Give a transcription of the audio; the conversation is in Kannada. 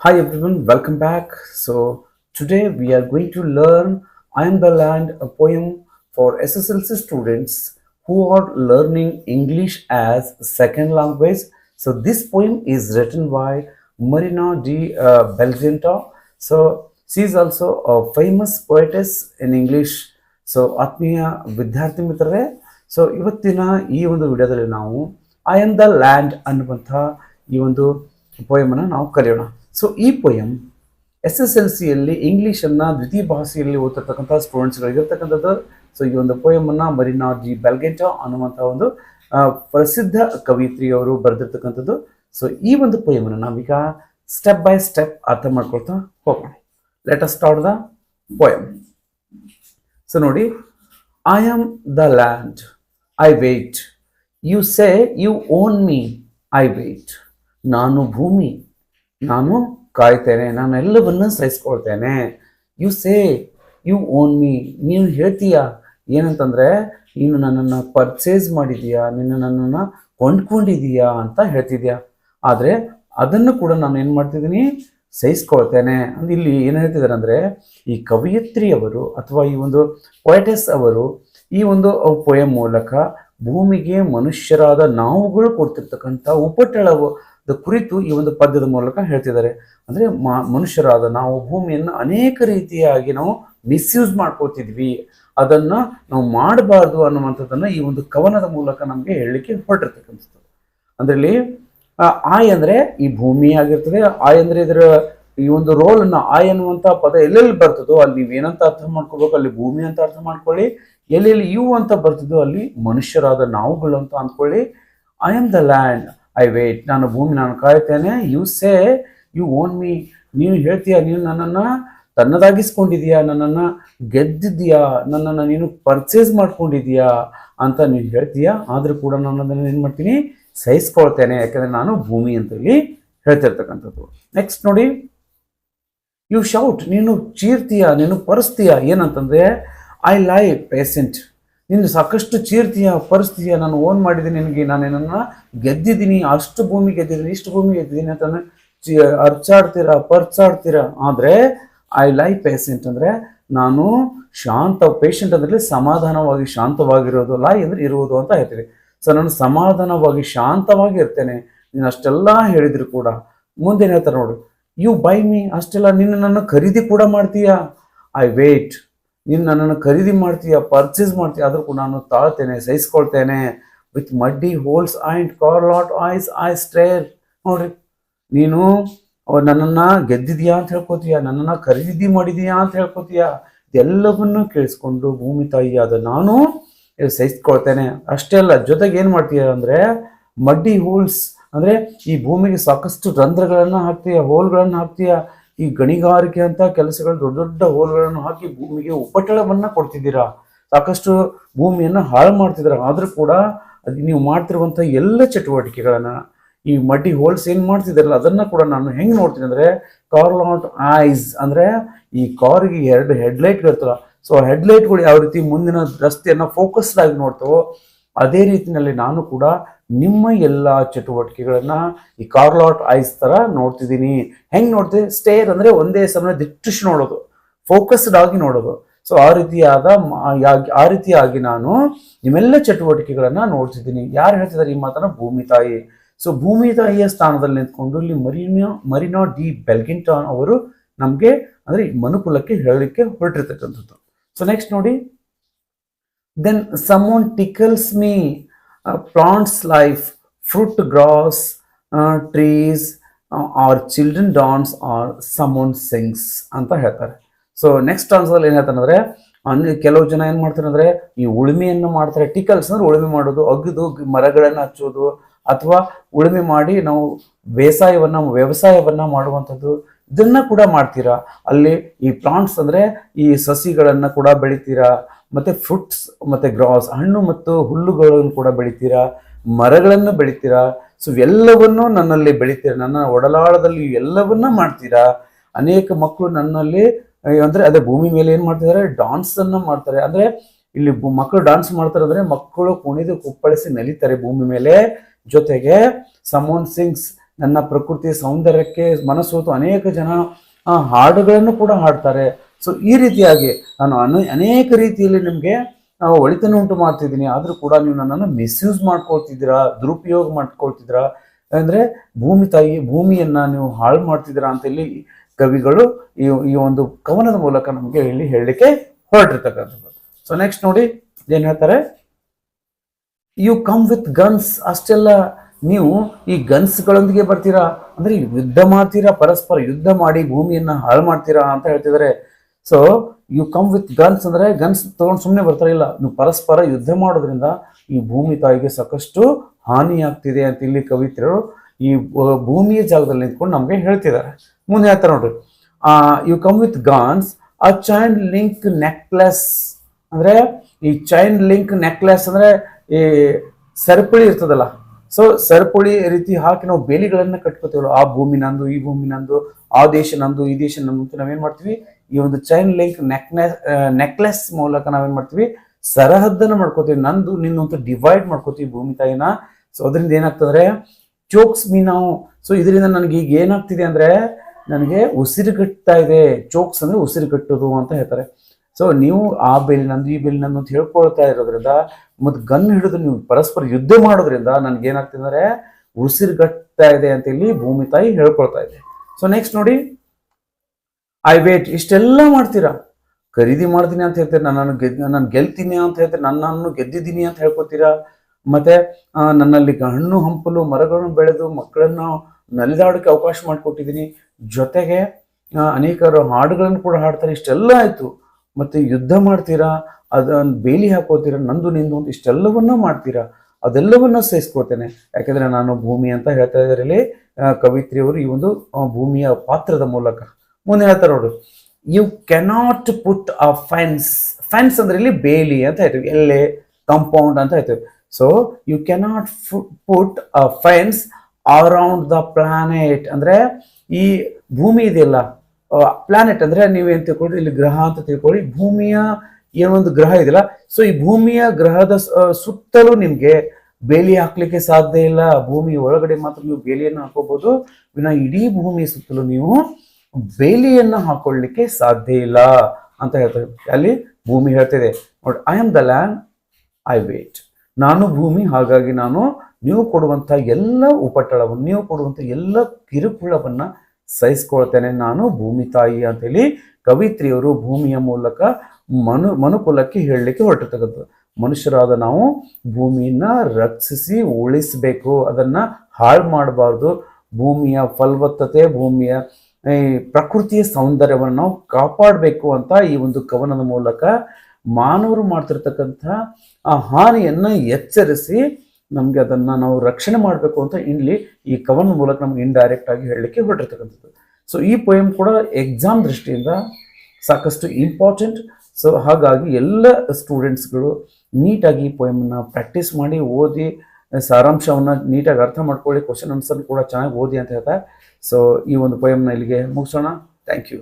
Hi everyone, welcome back. So today we are going to learn I am the land, a poem for SSLC students who are learning English as second language. So this poem is written by Marina de Uh, Belgenta. So she is also a famous poetess in English. So ಆತ್ಮೀಯ ವಿದ್ಯಾರ್ಥಿ ಮಿತ್ರರೇ ಸೊ ಇವತ್ತಿನ ಈ ಒಂದು ವಿಡಿಯೋದಲ್ಲಿ ನಾವು ಐ ಆಮ್ ದ ಲ್ಯಾಂಡ್ ಅನ್ನುವಂಥ ಈ ಒಂದು ಪೊಯಮನ್ನು ನಾವು ಕಲಿಯೋಣ ಸೊ ಈ ಪೊಯಮ್ ಎಸ್ ಎಸ್ ಎಲ್ ಸಿಯಲ್ಲಿ ಇಂಗ್ಲೀಷನ್ನು ದ್ವಿತೀಯ ಭಾಷೆಯಲ್ಲಿ ಓದ್ತಿರ್ತಕ್ಕಂಥ ಸ್ಟೂಡೆಂಟ್ಸ್ಗಳಿಗಿರ್ತಕ್ಕಂಥದ್ದು ಸೊ ಈ ಒಂದು ಪೊಯಮನ್ನು ಮರಿನಾ ಜಿ ಬೆಲ್ಗೆಂಟ ಅನ್ನುವಂಥ ಒಂದು ಪ್ರಸಿದ್ಧ ಕವಿತ್ರಿಯವರು ಬರೆದಿರ್ತಕ್ಕಂಥದ್ದು. ಸೊ ಈ ಒಂದು ಪೊಯಮನ್ನು ನಾವೀಗ ಸ್ಟೆಪ್ ಬೈ ಸ್ಟೆಪ್ ಅರ್ಥ ಮಾಡ್ಕೊಳ್ತಾ ಹೋಗೋಣ. Let us start the poem so ನೋಡಿ I am the land I wait you say you own me I wait ನಾನು ಭೂಮಿ. ನಾನು ಕಾಯ್ತೇನೆ, ನಾನು ಎಲ್ಲವನ್ನೂ ಸಹಿಸ್ಕೊಳ್ತೇನೆ. You say you own me ನೀನು ಹೇಳ್ತೀಯ, ಏನಂತಂದರೆ, ನೀನು ನನ್ನನ್ನು ಪರ್ಚೇಸ್ ಮಾಡಿದೀಯಾ ನೀನು ನನ್ನನ್ನು ಕೊಂಡ್ಕೊಂಡಿದೀಯಾ ಅಂತ ಹೇಳ್ತಿದ್ಯಾ. ಆದರೆ, ಅದನ್ನು ಕೂಡ ನಾನು ಏನು ಮಾಡ್ತಿದ್ದೀನಿ? ಸಹಿಸ್ಕೊಳ್ತೇನೆ. ಅಂದ್ರೆ ಇಲ್ಲಿ ಏನು ಹೇಳ್ತಿದ್ದಾರೆ ಅಂದರೆ, ಈ ಕವಯಿತ್ರಿಯವರು ಅಥವಾ ಈ ಒಂದು ಪೊಯಟೆಸ್ ಅವರು, ಈ ಒಂದು ಪೊಯಂ ಮೂಲಕ ಭೂಮಿಗೆ ಮನುಷ್ಯರಾದ ನಾವುಗಳು ಕೊಡ್ತಿರ್ತಕ್ಕಂಥ ಉಪಟಳದ ಕುರಿತು ಈ ಒಂದು ಪದ್ಯದ ಮೂಲಕ ಹೇಳ್ತಿದ್ದಾರೆ. ಅಂದರೆ ಮನುಷ್ಯರಾದ ನಾವು ಭೂಮಿಯನ್ನು ಅನೇಕ ರೀತಿಯಾಗಿ ನಾವು ಮಿಸ್ಯೂಸ್ ಮಾಡ್ಕೋತಿದ್ವಿ ಅದನ್ನು ನಾವು ಮಾಡಬಾರ್ದು ಅನ್ನುವಂಥದ್ದನ್ನು ಈ ಒಂದು ಕವನದ ಮೂಲಕ ನಮಗೆ ಹೇಳಲಿಕ್ಕೆ ಹೊರಟಿರ್ತಕ್ಕಂಥದ್ದು. ಅದರಲ್ಲಿ ಆಯ್ ಅಂದರೆ ಈ ಭೂಮಿ ಆಗಿರ್ತದೆ. ಆಯ್ ಅಂದರೆ ಇದರ ಈ ಒಂದು ರೋಲ್ ಅನ್ನ ಆಯ್ ಅನ್ನುವಂಥ ಪದ ಎಲ್ಲೆಲ್ಲಿ ಬರ್ತದೋ ಅಲ್ಲಿ ನೀವೇನಂತ ಅರ್ಥ ಮಾಡ್ಕೋಬೇಕು ಅಲ್ಲಿ ಭೂಮಿ ಅಂತ ಅರ್ಥ ಮಾಡ್ಕೊಳ್ಳಿ. ಎಲ್ಲೆಲ್ಲಿ ಯು ಅಂತ ಬರ್ತದೋ ಅಲ್ಲಿ ಮನುಷ್ಯರಾದ ನಾವುಗಳು ಅಂತ ಅಂದ್ಕೊಳ್ಳಿ. I am the land I wait, ನಾನು ಭೂಮಿ ನಾನು ಕಾಯ್ತೇನೆ you say you own me ನೀನು ಹೇಳ್ತೀಯ, ನೀನು ನನ್ನನ್ನು ತನ್ನದಾಗಿಸ್ಕೊಂಡಿದೀಯಾ ನನ್ನನ್ನು ಗೆದ್ದಿದ್ಯಾ ನನ್ನನ್ನು ನೀನು ಪರ್ಚೇಸ್ ಮಾಡ್ಕೊಂಡಿದೀಯಾ ಅಂತ ನೀನು ಹೇಳ್ತೀಯಾ, ಆದರೂ ಕೂಡ ನಾನು ಅದನ್ನು ಏನು ಮಾಡ್ತೀನಿ, ಸಹಿಸ್ಕೊಳ್ತೇನೆ. ಯಾಕಂದರೆ ನಾನು ಭೂಮಿ ಅಂತ ಇಲ್ಲಿ ಹೇಳ್ತಿರ್ತಕ್ಕಂಥದ್ದು. ನೆಕ್ಸ್ಟ್ ನೋಡಿ ಯು ಶೌಟ್ ನೀನು ಚೀರ್ತೀಯ, ನೀನು ಪರಿಸ್ತೀಯ, ಏನಂತಂದರೆ ಐ ಲೈ ಪೇಸೆಂಟ್ ನೀನು ಸಾಕಷ್ಟು ಚೀರ್ತಿಯ ಪರಿಸ್ಥಿತಿಯ ನಾನು ಓನ್ ಮಾಡಿದ್ದೀನಿ ನಿನಗೆ, ನಾನು ಏನನ್ನ ಗೆದ್ದಿದ್ದೀನಿ, ಅಷ್ಟು ಭೂಮಿ ಗೆದ್ದಿದ್ದೀನಿ, ಇಷ್ಟು ಭೂಮಿ ಗೆದ್ದಿದ್ದೀನಿ ಅಂತ ಅರ್ಚಾಡ್ತೀರ, ಪರ್ಚಾಡ್ತೀರಾ? ಆದರೆ ಐ ಲೈಕ್ ಪೇಸೆಂಟ್ ಅಂದರೆ ನಾನು ಶಾಂತ ಪೇಷಂಟ್ ಅಂದ್ರೆ ಸಮಾಧಾನವಾಗಿ ಶಾಂತವಾಗಿರೋದು ಲೈ ಅಂದ್ರೆ ಇರುವುದು ಅಂತ ಹೇಳ್ತೀವಿ. ಸೊ ನಾನು ಸಮಾಧಾನವಾಗಿ ಶಾಂತವಾಗಿ ಇರ್ತೇನೆ. ನೀನು ಅಷ್ಟೆಲ್ಲ ಹೇಳಿದ್ರು ಕೂಡ. ಮುಂದೆ ಏನ್ ಹೇಳ್ತಾರೆ ನೋಡು ಯು ಬೈ ಮೀ ಅಷ್ಟೆಲ್ಲ ನಿನ್ನ ನನ್ನ ಖರೀದಿ ಕೂಡ ಮಾಡ್ತೀಯಾ? ಐ ವೇಟ್ ನೀನು ನನ್ನನ್ನು ಖರೀದಿ ಮಾಡ್ತೀಯ ಪರ್ಚೇಸ್ ಮಾಡ್ತೀಯ, ಆದರೂ ಕೂಡ ನಾನು ತಾಳ್ತೇನೆ, ಸಹಿಸ್ಕೊಳ್ತೇನೆ. With muddy holes and car lot eyes I stare ನೋಡ್ರಿ, ನೀನು ನನ್ನನ್ನು ಗೆದ್ದಿದ್ಯಾ ಅಂತ ಹೇಳ್ಕೊತೀಯ, ನನ್ನನ್ನು ಖರೀದಿ ಮಾಡಿದೀಯಾ ಅಂತ ಹೇಳ್ಕೊತೀಯ? ಇದೆಲ್ಲವನ್ನೂ ಕೇಳಿಸ್ಕೊಂಡು ಭೂಮಿ ತಾಯಿಯಾದ ನಾನು ಇದು ಸಹಿಸ್ಕೊಳ್ತೇನೆ. ಅಷ್ಟೇ ಅಲ್ಲ, ಜೊತೆಗೆ ಏನು ಮಾಡ್ತೀಯ ಅಂದರೆ ಮಡ್ಡಿ ಹೋಲ್ಸ್ ಅಂದರೆ ಈ ಭೂಮಿಗೆ ಸಾಕಷ್ಟು ರಂಧ್ರಗಳನ್ನು ಹಾಕ್ತೀಯ ಹೋಲ್ಗಳನ್ನು ಹಾಕ್ತೀಯ? ಈ ಗಣಿಗಾರಿಕೆ ಅಂತ ಕೆಲಸಗಳು ದೊಡ್ಡ ದೊಡ್ಡ ಹೋಲ್ಗಳನ್ನು ಹಾಕಿ ಭೂಮಿಗೆ ಉಪಟಳವನ್ನ ಕೊಡ್ತಿದ್ದೀರಾ? ಸಾಕಷ್ಟು ಭೂಮಿಯನ್ನು ಹಾಳು ಮಾಡ್ತಿದ್ದೀರಾ? ಆದರೂ ಕೂಡ ಅದು ನೀವು ಮಾಡ್ತಿರುವಂಥ ಎಲ್ಲ ಚಟುವಟಿಕೆಗಳನ್ನು, ಈ ಮಡ್ಡಿ ಹೋಲ್ಸ್ ಏನು ಮಾಡ್ತಿದ್ದಾರಲ್ಲ, ಅದನ್ನು ಕೂಡ ನಾನು ಹೆಂಗೆ ನೋಡ್ತೀನಿ ಅಂದರೆ ಕಾರ್ ಲಾಟ್ ಐಸ್ ಅಂದರೆ ಈ ಕಾರ್ಗೆ ಎರಡು ಹೆಡ್ಲೈಟ್ ಇರ್ತಲ್ಲ ಸೊ ಹೆಡ್ಲೈಟ್ಗಳು ಯಾವ ರೀತಿ ಮುಂದಿನ ರಸ್ತೆಯನ್ನು ಫೋಕಸ್ಡ್ ಆಗಿ ನೋಡ್ತವೋ, ಅದೇ ರೀತಿಯಲ್ಲಿ ನಾನು ಕೂಡ ನಿಮ್ಮ ಎಲ್ಲ ಚಟುವಟಿಕೆಗಳನ್ನು ಈ ಕಾರ್ಲಾಟ್ ಐಸ್ ಥರ ನೋಡ್ತಿದ್ದೀನಿ. ಹೆಂಗೆ ನೋಡ್ತೀನಿ ಸ್ಟೇರ್ ಅಂದರೆ ಒಂದೇ ಸಮಯ ದಿಟ್ಟಿಸಿ ನೋಡೋದು. ಫೋಕಸ್ಡ್ ಆಗಿ ನೋಡೋದು. ಸೊ ಆ ರೀತಿಯಾದ ಆ ರೀತಿಯಾಗಿ ನಾನು ನಿಮ್ಮೆಲ್ಲ ಚಟುವಟಿಕೆಗಳನ್ನು ನೋಡ್ತಿದ್ದೀನಿ. ಯಾರು ಹೇಳ್ತಿದ್ದಾರೆ ಈ ಮಾತನ್ನ? ಭೂಮಿ ತಾಯಿ. ಸೊ ಭೂಮಿ ತಾಯಿಯ ಸ್ಥಾನದಲ್ಲಿ ನಿಂತ್ಕೊಂಡು ಇಲ್ಲಿ ಮರಿನೋ ಮರಿನೋ ಡಿ ಬೆಲ್ಗಿಂಟಾನ್ ಅವರು ನಮಗೆ ಅಂದರೆ ಮನುಕುಲಕ್ಕೆ ಹೇಳಲಿಕ್ಕೆ ಹೊರಟಿರ್ತಕ್ಕಂಥದ್ದು. ಸೊ ನೆಕ್ಸ್ಟ್ ನೋಡಿ. Then someone tickles me plants life fruit grass trees are children dance are someone sings ಅಂತ ಹೇಳ್ತಾರೆ. ಸೊ ನೆಕ್ಸ್ಟ್ ಆನ್ಸರ್ ಏನು ಹೇಳ್ತಾರೆ ಅಂದರೆ ಕೆಲವು ಜನ ಏನು ಮಾಡ್ತಾರೆ ಅಂದರೆ, ಈ ಉಳುಮೆಯನ್ನು ಮಾಡ್ತಾರೆ. ಟಿಕಲ್ಸ್ ಅಂದ್ರೆ ಉಳುಮೆ ಮಾಡೋದು, ಅಗಿದು, ಮರಗಳನ್ನು ಹಚ್ಚೋದು, ಅಥವಾ ಉಳುಮೆ ಮಾಡಿ ನಾವು ಬೇಸಾಯವನ್ನ, ವ್ಯವಸಾಯವನ್ನ ಮಾಡುವಂಥದ್ದು, ಇದನ್ನ ಕೂಡ ಮಾಡ್ತೀರಾ? ಅಲ್ಲಿ ಈ ಪ್ಲಾಂಟ್ಸ್ ಅಂದ್ರೆ ಈ ಸಸಿಗಳನ್ನ ಕೂಡ ಬೆಳಿತೀರಾ? ಮತ್ತೆ ಫ್ರೂಟ್ಸ್ ಮತ್ತೆ ಗ್ರಾಸ್ ಹಣ್ಣು ಮತ್ತು ಹುಲ್ಲುಗಳನ್ನು ಕೂಡ ಬೆಳಿತೀರಾ? ಮರಗಳನ್ನು ಬೆಳಿತೀರಾ? ಸೊ ಎಲ್ಲವನ್ನು ನನ್ನಲ್ಲಿ ಬೆಳಿತೀರ? ನನ್ನ ಒಡಲಾಳದಲ್ಲಿ ಎಲ್ಲವನ್ನ ಮಾಡ್ತೀರಾ? ಅನೇಕ ಮಕ್ಕಳು ನನ್ನಲ್ಲಿ ಅಂದರೆ ಅದೇ ಭೂಮಿ ಮೇಲೆ ಏನು ಮಾಡ್ತಿದ್ದಾರೆ ಡಾನ್ಸ್ ಅನ್ನ ಮಾಡ್ತಾರೆ. ಅಂದ್ರೆ ಇಲ್ಲಿ ಮಕ್ಕಳು ಡಾನ್ಸ್ ಮಾಡ್ತಾರೆ ಅಂದ್ರೆ ಮಕ್ಕಳು ಕುಣಿದು ಕುಪ್ಪಳಿಸಿ ನಲಿತಾರೆ ಭೂಮಿ ಮೇಲೆ. ಜೊತೆಗೆ ಸಮೋನ್ ಸಿಂಗ್ಸ್, ನನ್ನ ಪ್ರಕೃತಿ ಸೌಂದರ್ಯಕ್ಕೆ ಮನಸ್ಸೋತು ಅನೇಕ ಜನ ಆ, ಹಾಡುಗಳನ್ನು ಕೂಡ ಹಾಡ್ತಾರೆ. ಸೊ ಈ ರೀತಿಯಾಗಿ ನಾನು ಅನು ಅನೇಕ ರೀತಿಯಲ್ಲಿ ನಿಮಗೆ ಒಳಿತನ್ನು ಉಂಟು ಮಾಡ್ತಿದ್ದೀನಿ. ಆದರೂ ಕೂಡ ನೀವು ನನ್ನನ್ನು ಮಿಸ್ಯೂಸ್ ಮಾಡ್ಕೊಳ್ತಿದ್ದೀರಾ ದುರುಪಯೋಗ ಮಾಡ್ಕೊಳ್ತಿದ್ದೀರಾ? ಅಂದರೆ ಭೂಮಿ ತಾಯಿ ಭೂಮಿಯನ್ನು ನೀವು ಹಾಳು ಮಾಡ್ತಿದ್ದೀರಾ ಅಂತ ಇಲ್ಲಿ ಕವಿಗಳು ಈ ಈ ಒಂದು ಕವನದ ಮೂಲಕ ನಮಗೆ ಇಲ್ಲಿ ಹೇಳಲಿಕ್ಕೆ ಹೊರಟಿರ್ತಕ್ಕಂಥದ್ದು. ಸೊ ನೆಕ್ಸ್ಟ್ ನೋಡಿ ಏನು ಹೇಳ್ತಾರೆ? ಯು ಕಮ್ ವಿತ್ ಗನ್ಸ್ ಅಷ್ಟೆಲ್ಲ ನೀವು ಈ ಗನ್ಸ್ಗಳೊಂದಿಗೆ ಬರ್ತೀರಾ? ಅಂದ್ರೆ ಯುದ್ಧ ಮಾಡ್ತೀರಾ? ಪರಸ್ಪರ ಯುದ್ಧ ಮಾಡಿ ಭೂಮಿಯನ್ನು ಹಾಳು ಮಾಡ್ತೀರಾ ಅಂತ ಹೇಳ್ತಿದ್ದಾರೆ. So you come with guns ಅಂದ್ರೆ ಗನ್ಸ್ ತಗೊಂಡು ಸುಮ್ಮನೆ ಬರ್ತಾರೆ ಇಲ್ಲ. ನೀವು ಪರಸ್ಪರ ಯುದ್ಧ ಮಾಡೋದ್ರಿಂದ ಈ ಭೂಮಿ ತಾಯಿಗೆ ಸಾಕಷ್ಟು ಹಾನಿ ಆಗ್ತಿದೆ ಅಂತ ಇಲ್ಲಿ ಕವಿತ್ರರು ಈ ಭೂಮಿಯ ಜಾಗದಲ್ಲಿ ನಿಂತ್ಕೊಂಡು ನಮಗೆ ಹೇಳ್ತಿದ್ದಾರೆ. ಮುಂದೆ ಹೇಳ್ತಾರೆ ನೋಡ್ರಿ. You come with guns a chain link necklace ಅಂದ್ರೆ ಈ ಚೈನ್ ಲಿಂಕ್ ನೆಕ್ಲೆಸ್ ಅಂದ್ರೆ ಈ ಸರಪಳಿ ಇರ್ತದಲ್ಲ ಸೊ ಸರಪಳಿ ರೀತಿ ಹಾಕಿ ನಾವು ಬೇಲಿಗಳನ್ನ ಕಟ್ಕೋತೀವಲ್ಲ, ಆ ಭೂಮಿ ನಂದು, ಈ ಭೂಮಿ ನಂದು, ಆ ದೇಶ ನಂದು, ಈ ದೇಶ ನಂದು ಅಂತ ನಾವೇನ್ ಮಾಡ್ತೀವಿ? ಈ ಒಂದು ಚೈನ್ ಲಿಂಕ್ ನೆಕ್ನೆಸ್ ನೆಕ್ಲೆಸ್ ಮೂಲಕ ನಾವೇನ್ ಮಾಡ್ತೀವಿ? ಸರಹದ್ದನ್ನ ಮಾಡ್ಕೋತೀವಿ, ನಂದು ಅಂತ ಡಿವೈಡ್ ಮಾಡ್ಕೋತೀವಿ ಭೂಮಿ ತಾಯಿನ. ಸೊ ಅದರಿಂದ ಏನಾಗ್ತದ್ರೆ ಚೋಕ್ಸ್ ಮೀ ನಾವು ಸೊ ಇದರಿಂದ ನನಗೆ ಈಗ ಏನಾಗ್ತಿದೆ ಅಂದ್ರೆ, ನನಗೆ ಉಸಿರುಗಟ್ತಾ ಇದೆ. ಚೋಕ್ಸ್ ಅಂದ್ರೆ ಉಸಿರುಗಟ್ಟೋದು ಅಂತ ಹೇಳ್ತಾರೆ. ಸೊ ನೀವು ಆ ಬಿಲ್ ನಂದು, ಈ ಬಿಲ್ ನಂದು ಅಂತ ಹೇಳ್ಕೊಳ್ತಾ ಇರೋದ್ರಿಂದ, ಮತ್ತು ಗನ್ ಹಿಡಿದು ನೀವು ಪರಸ್ಪರ ಯುದ್ಧ ಮಾಡೋದ್ರಿಂದ ನನ್ಗೆ ಏನಾಗ್ತಿದ್ದಾರೆ ಅಂದ್ರೆ ಉಸಿರುಗಟ್ತಾ ಇದೆ ಅಂತ ಇಲ್ಲಿ ಭೂಮಿ ತಾಯಿ ಹೇಳ್ಕೊಳ್ತಾ ಇದೆ. ಸೊ ನೆಕ್ಸ್ಟ್ ನೋಡಿ ಐ ವೇಟ್ ಇಷ್ಟೆಲ್ಲ ಮಾಡ್ತೀರಾ? ಖರೀದಿ ಮಾಡ್ತೀನಿ ಅಂತ ಹೇಳ್ತೀರಿ? ನನ್ನನ್ನು ಗೆದ್ ನಾನು ಗೆಲ್ತೀನಿ ಅಂತ ಹೇಳ್ತೀರಿ? ನನ್ನನ್ನು ಗೆದ್ದಿದ್ದೀನಿ ಅಂತ ಹೇಳ್ಕೊತೀರಾ? ಮತ್ತೆ ನನ್ನಲ್ಲಿ ಹಣ್ಣು ಹಂಪಲು ಮರಗಳನ್ನು ಬೆಳೆದು, ಮಕ್ಕಳನ್ನು ನಲಿದಾಡೋಕೆ ಅವಕಾಶ ಮಾಡಿಕೊಟ್ಟಿದ್ದೀನಿ. ಜೊತೆಗೆ ಅನೇಕರು ಹಾಡುಗಳನ್ನು ಕೂಡ ಹಾಡ್ತಾರೆ. ಇಷ್ಟೆಲ್ಲ ಆಯ್ತು. ಮತ್ತೆ ಯುದ್ಧ ಮಾಡ್ತೀರಾ? ಅದನ್ನು ಬೇಲಿ ಹಾಕೋತೀರಾ? ನಂದು ನಿಂದು ಅಂತ ಇಷ್ಟೆಲ್ಲವನ್ನ ಮಾಡ್ತೀರಾ? ಅದೆಲ್ಲವನ್ನ ಸಹಿಸ್ಕೊಳ್ತೇನೆ ಯಾಕಂದ್ರೆ ನಾನು ಭೂಮಿ ಅಂತ ಹೇಳ್ತಾ ಇದರಲ್ಲಿ ಕವಿತ್ರಿಯವರು ಈ ಒಂದು ಭೂಮಿಯ ಪಾತ್ರದ ಮೂಲಕ. ಮುಂದೆ ಹೇಳ್ತಾರೆ ನೋಡು you cannot put a fence fence ಅಂದ್ರೆ ಇಲ್ಲಿ ಬೇಲಿ ಅಂತ ಹೇಳ್ತೀವಿ. ಎಲ್ಲೆ ಕಾಂಪೌಂಡ್ ಅಂತ ಹೇಳ್ತೀವಿ. So you cannot put a fence around the planet ಅಂದ್ರೆ ಈ ಭೂಮಿ ಇದೆಯಲ್ಲ ಪ್ಲಾನೆಟ್ ಅಂದ್ರೆ ನೀವೇನ್ ತಿಳ್ಕೊಳ್ರಿ ಇಲ್ಲಿ ಗ್ರಹ ಅಂತ ತಿಳ್ಕೊಳ್ಳಿ. ಭೂಮಿಯ ಏನೊಂದು ಗ್ರಹ ಇದೆಯಲ್ಲ ಸೊ ಈ ಭೂಮಿಯ ಗ್ರಹದ ಸುತ್ತಲೂ ನಿಮ್ಗೆ ಬೇಲಿ ಹಾಕ್ಲಿಕ್ಕೆ ಸಾಧ್ಯ ಇಲ್ಲ. ಭೂಮಿ ಒಳಗಡೆ ಮಾತ್ರ ನೀವು ಬೇಲಿಯನ್ನು ಹಾಕೋಬಹುದು ವಿನ ಇಡೀ ಭೂಮಿಯ ಸುತ್ತಲೂ ನೀವು ಬೇಲಿಯನ್ನು ಹಾಕೊಳ್ಳಿಕ್ಕೆ ಸಾಧ್ಯ ಇಲ್ಲ ಅಂತ ಹೇಳ್ತಾರೆ ಅಲ್ಲಿ ಭೂಮಿ ಹೇಳ್ತಿದೆ. ನೋಡಿ I am the land I wait ನಾನು ಭೂಮಿ, ಹಾಗಾಗಿ ನಾನು ನೀವು ಕೊಡುವಂತ ಎಲ್ಲ ಉಪಟಳವನ್ನು, ನೀವು ಕೊಡುವಂತ ಎಲ್ಲ ಕಿರುಕುಳವನ್ನ ಸಹಿಸ್ಕೊಳ್ತೇನೆ ನಾನು ಭೂಮಿ ತಾಯಿ ಅಂತೇಳಿ ಕವಿತ್ರಿಯವರು ಭೂಮಿಯ ಮೂಲಕ ಮನು ಮನುಕುಲಕ್ಕೆ ಹೇಳಲಿಕ್ಕೆ ಹೊರಟಿರ್ತಕ್ಕಂಥದ್ದು ಮನುಷ್ಯರಾದ ನಾವು ಭೂಮಿಯನ್ನ ರಕ್ಷಿಸಿ ಉಳಿಸಬೇಕು, ಅದನ್ನ ಹಾಳು ಮಾಡಬಾರ್ದು. ಭೂಮಿಯ ಫಲವತ್ತತೆ, ಭೂಮಿಯ ಪ್ರಕೃತಿಯ ಸೌಂದರ್ಯವನ್ನು ನಾವು ಕಾಪಾಡಬೇಕು ಅಂತ ಈ ಒಂದು ಕವನದ ಮೂಲಕ ಮಾನವರು ಮಾಡ್ತಿರ್ತಕ್ಕಂಥ ಆ ಹಾನಿಯನ್ನು ಎಚ್ಚರಿಸಿ ನಮಗೆ ಅದನ್ನ ನಾವು ರಕ್ಷಣೆ ಮಾಡಬೇಕು ಅಂತ ಇಲ್ಲಿ ಈ ಕವನ ಮೂಲಕ ನಮ್ಗೆ ಇಂಡೈರೆಕ್ಟ್ ಆಗಿ ಹೇಳಲಿಕ್ಕೆ ಹೊರಟಿರ್ತಕ್ಕಂಥದ್ದು. ಸೊ ಈ ಪೊಯಮ್ ಕೂಡ ಎಕ್ಸಾಮ್ ದೃಷ್ಟಿಯಿಂದ ಸಾಕಷ್ಟು ಇಂಪಾರ್ಟೆಂಟ್ ಸೊ ಹಾಗಾಗಿ ಎಲ್ಲ ಸ್ಟೂಡೆಂಟ್ಸ್ಗಳು ನೀಟಾಗಿ ಈ ಪೊಯಮನ್ನು ಪ್ರಾಕ್ಟೀಸ್ ಮಾಡಿ, ಓದಿ, ಸಾರಾಂಶವನ್ನು ನೀಟಾಗಿ ಅರ್ಥ ಮಾಡ್ಕೊಳ್ಳಿ ಕ್ವಶನ್ ಆನ್ಸರ್ ಕೂಡ ಚೆನ್ನಾಗಿ ಓದಿ ಅಂತ ಹೇಳ್ತಾರೆ ಸೊ ಈ ಒಂದು ಪೊಯಮ್ನ ಇಲ್ಲಿಗೆ ಮುಗಿಸೋಣ. Thank you